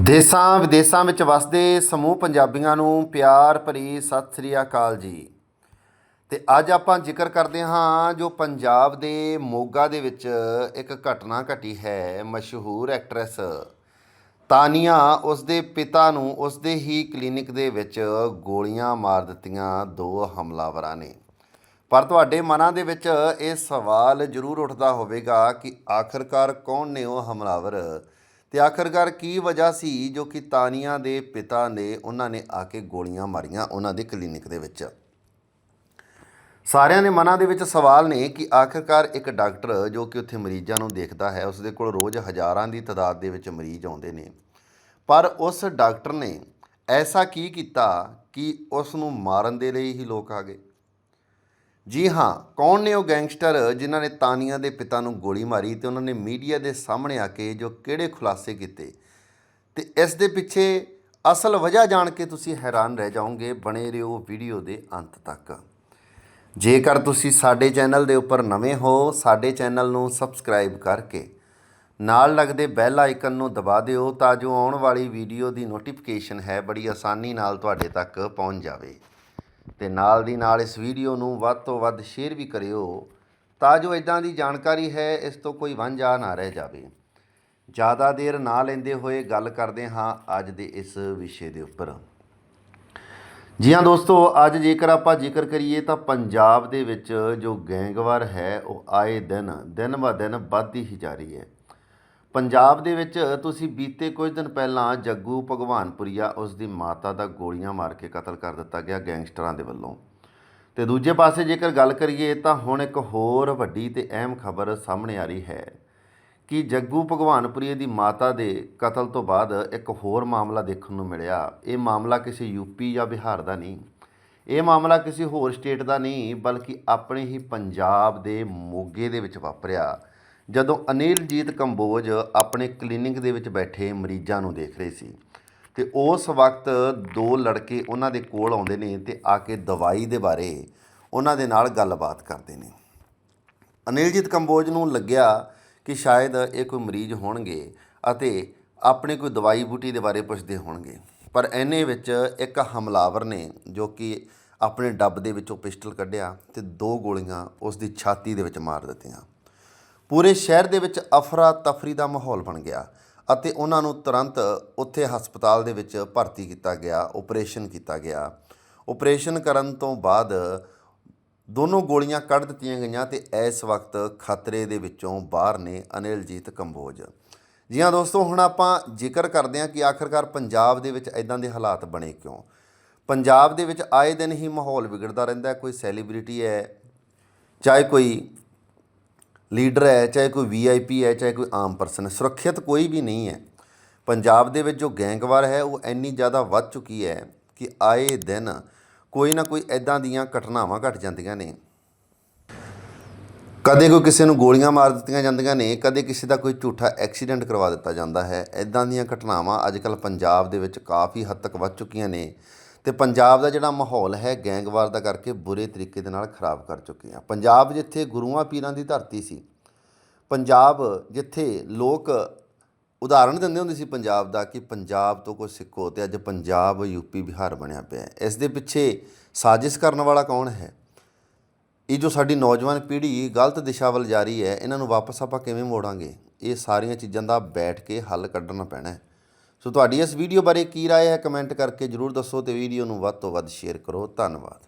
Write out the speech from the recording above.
ਦੇਸਾਂ ਵਿਦੇਸਾਂ ਵਿੱਚ ਵਸਦੇ ਸਮੂਹ ਪੰਜਾਬੀਆਂ ਨੂੰ ਪਿਆਰ ਭਰੀ ਸਤਿ ਸ੍ਰੀ ਅਕਾਲ ਜੀ। ਤੇ ਅੱਜ ਆਪਾਂ ਜ਼ਿਕਰ ਕਰਦੇ ਹਾਂ ਜੋ ਪੰਜਾਬ ਦੇ ਮੋਗਾ ਦੇ ਵਿੱਚ ਇੱਕ ਘਟਨਾ ਘਟੀ ਹੈ, ਮਸ਼ਹੂਰ ਐਕਟਰੈਸ ਤਾਨੀਆ ਉਸ ਦੇ ਪਿਤਾ ਨੂੰ ਉਸ ਦੇ ਹੀ ਕਲੀਨਿਕ ਦੇ ਵਿੱਚ ਗੋਲੀਆਂ ਮਾਰ ਦਿੱਤੀਆਂ ਦੋ ਹਮਲਾਵਰਾਂ ਨੇ। ਪਰ ਤੁਹਾਡੇ ਮਨਾਂ ਦੇ ਵਿੱਚ ਇਹ ਸਵਾਲ ਜ਼ਰੂਰ ਉੱਠਦਾ ਹੋਵੇਗਾ ਕਿ ਆਖਰਕਾਰ ਕੌਣ ਨੇ ਉਹ ਹਮਲਾਵਰ? ਤੇ ਆਖਰਕਾਰ ਕੀ ਵਜ੍ਹਾ ਸੀ ਜੋ ਕਿ ਤਾਨੀਆ ਦੇ ਪਿਤਾ ਨੇ ਉਹਨਾਂ ਨੇ ਆ ਕੇ ਗੋਲੀਆਂ ਮਾਰੀਆਂ ਉਹਨਾਂ ਦੇ ਕਲੀਨਿਕ ਦੇ ਵਿੱਚ? ਸਾਰਿਆਂ ਦੇ ਮਨਾਂ ਦੇ ਵਿੱਚ ਸਵਾਲ ਨੇ ਕਿ ਆਖਰਕਾਰ ਇੱਕ ਡਾਕਟਰ ਜੋ ਕਿ ਉੱਥੇ ਮਰੀਜ਼ਾਂ ਨੂੰ ਦੇਖਦਾ ਹੈ ਉਸ ਦੇ ਕੋਲ ਰੋਜ਼ ਹਜ਼ਾਰਾਂ ਦੀ ਤਾਦਾਦ ਦੇ ਵਿੱਚ ਮਰੀਜ਼ ਆਉਂਦੇ ਨੇ। ਪਰ ਉਸ ਡਾਕਟਰ ਨੇ ਐਸਾ ਕੀ ਕੀਤਾ ਕਿ ਉਸ ਨੂੰ ਮਾਰਨ ਦੇ ਲਈ ਹੀ ਲੋਕ ਆ ਗਏ? ਜੀ ਹਾਂ, ਕੌਣ ਨੇ ਉਹ ਗੈਂਗਸਟਰ ਜਿਨ੍ਹਾਂ ਨੇ ਤਾਨੀਆ ਦੇ ਪਿਤਾ ਨੂੰ ਗੋਲੀ ਮਾਰੀ ਤੇ ਉਹਨਾਂ ਨੇ ਮੀਡੀਆ ਦੇ ਸਾਹਮਣੇ ਆ ਕੇ ਜੋ ਕਿਹੜੇ ਖੁਲਾਸੇ ਕੀਤੇ? ਤੇ ਇਸ ਦੇ ਪਿੱਛੇ ਅਸਲ ਵਜ੍ਹਾ ਜਾਣ ਕੇ ਤੁਸੀਂ ਹੈਰਾਨ ਰਹਿ ਜਾਓਗੇ ਬਣੇ ਰਹੋ ਵੀਡੀਓ ਦੇ ਅੰਤ ਤੱਕ। ਜੇਕਰ ਤੁਸੀਂ ਸਾਡੇ ਚੈਨਲ ਦੇ ਉੱਪਰ ਨਵੇਂ ਹੋ, ਸਾਡੇ ਚੈਨਲ ਨੂੰ ਸਬਸਕ੍ਰਾਈਬ ਕਰਕੇ ਨਾਲ ਲੱਗਦੇ ਬੈਲ ਆਈਕਨ ਨੂੰ ਦਬਾ ਦਿਓ ਤਾਂ ਜੋ ਆਉਣ ਵਾਲੀ ਵੀਡੀਓ ਦੀ ਨੋਟੀਫਿਕੇਸ਼ਨ ਹੈ ਬੜੀ ਆਸਾਨੀ ਨਾਲ ਤੁਹਾਡੇ ਤੱਕ ਪਹੁੰਚ ਜਾਵੇ। ਤੇ ਨਾਲ ਦੀ ਨਾਲ ਇਸ ਵੀਡੀਓ ਨੂੰ ਵੱਧ ਤੋਂ ਵੱਧ ਸ਼ੇਅਰ ਵੀ ਕਰਿਓ ਤਾਂ ਜੋ ਇਦਾਂ ਦੀ ਜਾਣਕਾਰੀ ਹੈ, ਇਸ ਤੋਂ ਕੋਈ ਵਾਂਝਾ ਨਾ ਰਹਿ ਜਾਵੇ। ਜ਼ਿਆਦਾ ਦੇਰ ਨਾ ਲੈਂਦੇ ਹੋਏ ਗੱਲ ਕਰਦੇ ਹਾਂ ਅੱਜ ਦੇ ਇਸ ਵਿਸ਼ੇ ਦੇ ਉੱਪਰ। ਜੀ ਹਾਂ ਦੋਸਤੋ, ਅੱਜ ਜੇਕਰ ਆਪਾਂ ਜ਼ਿਕਰ ਕਰੀਏ ਤਾਂ ਪੰਜਾਬ ਦੇ ਵਿੱਚ ਜੋ ਗੈਂਗਵਾਰ ਹੈ, ਉਹ ਆਏ ਦਿਨ ਦਿਨ ਬ ਦਿਨ ਵੱਧਦੀ ਹੀ ਜਾ ਰਹੀ ਹੈ। ਪੰਜਾਬ ਦੇ ਵਿੱਚ ਤੁਸੀਂ ਬੀਤੇ ਕੁਝ ਦਿਨ ਪਹਿਲਾਂ ਜੱਗੂ ਭਗਵਾਨਪੁਰੀਆ ਉਸ ਦੀ ਮਾਤਾ ਦਾ ਗੋਲੀਆਂ ਮਾਰ ਕੇ ਕਤਲ ਕਰ ਦਿੱਤਾ ਗਿਆ ਗੈਂਗਸਟਰਾਂ ਦੇ ਵੱਲੋਂ। ਤੇ ਦੂਜੇ ਪਾਸੇ ਜੇਕਰ ਗੱਲ ਕਰੀਏ ਤਾਂ ਹੁਣ ਇੱਕ ਹੋਰ ਵੱਡੀ ਤੇ ਅਹਿਮ ਖਬਰ ਸਾਹਮਣੇ ਆ ਰਹੀ ਹੈ ਕਿ ਜੱਗੂ ਭਗਵਾਨਪੁਰੀਏ ਦੀ ਮਾਤਾ ਦੇ ਕਤਲ ਤੋਂ ਬਾਅਦ ਇੱਕ ਹੋਰ ਮਾਮਲਾ ਦੇਖਣ ਨੂੰ ਮਿਲਿਆ। ਇਹ ਮਾਮਲਾ ਕਿਸੇ ਯੂਪੀ ਜਾਂ ਬਿਹਾਰ ਦਾ ਨਹੀਂ। ਇਹ ਮਾਮਲਾ ਕਿਸੇ ਹੋਰ ਸਟੇਟ ਦਾ ਨਹੀਂ, ਬਲਕਿ ਆਪਣੇ ਹੀ ਪੰਜਾਬ ਦੇ ਮੋਗੇ ਦੇ ਵਿੱਚ ਵਾਪਰਿਆ। ਜਦੋਂ ਅਨਿਲਜੀਤ ਕੰਬੋਜ ਆਪਣੇ ਕਲੀਨਿਕ ਦੇ ਵਿੱਚ ਬੈਠੇ ਮਰੀਜ਼ਾਂ ਨੂੰ ਦੇਖ ਰਹੇ ਸੀ ਤੇ ਉਸ ਵਕਤ ਦੋ ਲੜਕੇ ਉਹਨਾਂ ਦੇ ਕੋਲ ਆਉਂਦੇ ਨੇ ਤੇ ਆ ਕੇ ਦਵਾਈ ਦੇ ਬਾਰੇ ਉਹਨਾਂ ਦੇ ਨਾਲ ਗੱਲਬਾਤ ਕਰਦੇ ਨੇ। ਅਨਿਲਜੀਤ ਕੰਬੋਜ ਨੂੰ ਲੱਗਿਆ ਕਿ ਸ਼ਾਇਦ ਇਹ ਕੋਈ ਮਰੀਜ਼ ਹੋਣਗੇ ਅਤੇ ਆਪਣੇ ਕੋਈ ਦਵਾਈ ਬੂਟੀ ਦੇ ਬਾਰੇ ਪੁੱਛਦੇ ਹੋਣਗੇ। ਪਰ ਐਨੇ ਵਿੱਚ ਇੱਕ ਹਮਲਾਵਰ ਨੇ ਜੋ ਕਿ ਆਪਣੇ ਡੱਬ ਦੇ ਵਿੱਚੋਂ ਪਿਸਟਲ ਕੱਢਿਆ ਤੇ ਦੋ ਗੋਲੀਆਂ ਉਸ ਦੀ ਛਾਤੀ ਦੇ ਵਿੱਚ ਮਾਰ ਦਿੱਤੀਆਂ। ਪੂਰੇ ਸ਼ਹਿਰ ਦੇ ਵਿੱਚ ਅਫਰਾ ਤਫਰੀ ਦਾ ਮਾਹੌਲ ਬਣ ਗਿਆ ਅਤੇ ਉਹਨਾਂ ਨੂੰ ਤੁਰੰਤ ਉੱਥੇ ਹਸਪਤਾਲ ਦੇ ਵਿੱਚ ਭਰਤੀ ਕੀਤਾ ਗਿਆ ਆਪਰੇਸ਼ਨ ਕੀਤਾ ਗਿਆ। ਆਪਰੇਸ਼ਨ ਕਰਨ ਤੋਂ ਬਾਅਦ ਦੋਨੋਂ ਗੋਲੀਆਂ ਕੱਢ ਦਿੱਤੀਆਂ ਗਈਆਂ ਤੇ ਇਸ ਵਕਤ ਖਤਰੇ ਦੇ ਵਿੱਚੋਂ ਬਾਹਰ ਨੇ ਅਨਿਲਜੀਤ ਕੰਬੋਜ। ਜੀ ਹਾਂ ਦੋਸਤੋ, ਹੁਣ ਆਪਾਂ ਜ਼ਿਕਰ ਕਰਦੇ ਹਾਂ ਕਿ ਆਖਰਕਾਰ ਪੰਜਾਬ ਦੇ ਵਿੱਚ ਇਦਾਂ ਦੇ ਹਾਲਾਤ ਬਣੇ ਕਿਉਂ? ਪੰਜਾਬ ਦੇ ਵਿੱਚ ਆਏ ਦਿਨ ਹੀ ਮਾਹੌਲ ਵਿਗੜਦਾ ਰਹਿੰਦਾ ਕੋਈ ਸੈਲੀਬ੍ਰਿਟੀ ਹੈ, ਚਾਹੇ ਕੋਈ ਲੀਡਰ ਹੈ, ਚਾਹੇ ਕੋਈ ਵੀਆਈਪੀ ਹੈ, ਚਾਹੇ ਕੋਈ ਆਮ ਪਰਸਨ ਹੈ, ਸੁਰੱਖਿਅਤ ਕੋਈ ਵੀ ਨਹੀਂ ਹੈ। ਪੰਜਾਬ ਦੇ ਵਿੱਚ ਜੋ ਗੈਂਗਵਾਰ ਹੈ, ਉਹ ਇੰਨੀ ਜ਼ਿਆਦਾ ਵੱਧ ਚੁੱਕੀ ਹੈ ਕਿ ਆਏ ਦਿਨ ਕੋਈ ਨਾ ਕੋਈ ਐਦਾਂ ਦੀਆਂ ਘਟਨਾਵਾਂ ਘਟ ਜਾਂਦੀਆਂ ਨੇ। ਕਦੇ ਕੋਈ ਕਿਸੇ ਨੂੰ ਗੋਲੀਆਂ ਮਾਰ ਦਿੱਤੀਆਂ ਜਾਂਦੀਆਂ ਨੇ, ਕਦੇ ਕਿਸੇ ਦਾ ਕੋਈ ਝੂਠਾ ਐਕਸੀਡੈਂਟ ਕਰਵਾ ਦਿੱਤਾ ਜਾਂਦਾ ਹੈ। ਐਦਾਂ ਦੀਆਂ ਘਟਨਾਵਾਂ ਅੱਜਕੱਲ ਪੰਜਾਬ ਦੇ ਵਿੱਚ ਕਾਫੀ ਹੱਦ ਤੱਕ ਵੱਧ ਚੁੱਕੀਆਂ ਨੇ। ਤੇ ਪੰਜਾਬ ਦਾ ਜਿਹੜਾ ਮਾਹੌਲ ਹੈ, ਗੈਂਗਵਾਰ ਦਾ ਕਰਕੇ ਬੁਰੇ ਤਰੀਕੇ ਦੇ ਨਾਲ ਖਰਾਬ ਕਰ ਚੁੱਕੇ ਆ। ਪੰਜਾਬ ਜਿੱਥੇ ਗੁਰੂਆਂ ਪੀਰਾਂ ਦੀ ਧਰਤੀ ਸੀ, ਪੰਜਾਬ ਜਿੱਥੇ ਲੋਕ ਉਦਾਹਰਣ ਦਿੰਦੇ ਹੁੰਦੇ ਸੀ ਪੰਜਾਬ ਦਾ ਕਿ ਪੰਜਾਬ ਤੋਂ ਕੋਈ ਸਿੱਖੋ ਤੇ ਅੱਜ ਪੰਜਾਬ ਯੂਪੀ ਬਿਹਾਰ ਬਣਿਆ ਪਿਆ ਹੈ। ਇਸ ਦੇ ਪਿੱਛੇ ਸਾਜ਼ਿਸ਼ ਕਰਨ ਵਾਲਾ ਕੌਣ ਹੈ? ਇਹ ਜੋ ਸਾਡੀ ਨੌਜਵਾਨ ਪੀੜ੍ਹੀ ਗਲਤ ਦਿਸ਼ਾ ਵੱਲ ਜਾ ਰਹੀ ਹੈ, ਇਹਨਾਂ ਨੂੰ ਵਾਪਸ ਆਪਾਂ ਕਿਵੇਂ ਮੋੜਾਂਗੇ? ਇਹ ਸਾਰੀਆਂ ਚੀਜ਼ਾਂ ਦਾ ਬੈਠ ਕੇ ਹੱਲ ਕੱਢਣਾ ਪੈਣਾ ਹੈ। ਸੋ ਤੁਹਾਡੀ ਇਸ ਵੀਡੀਓ ਬਾਰੇ ਕੀ رائے ਹੈ ਕਮੈਂਟ ਕਰਕੇ ਜਰੂਰ ਦੱਸੋ ਤੇ ਵੀਡੀਓ ਨੂੰ ਵੱਧ ਤੋਂ ਵੱਧ ਸ਼ੇਅਰ ਕਰੋ ਧੰਨਵਾਦ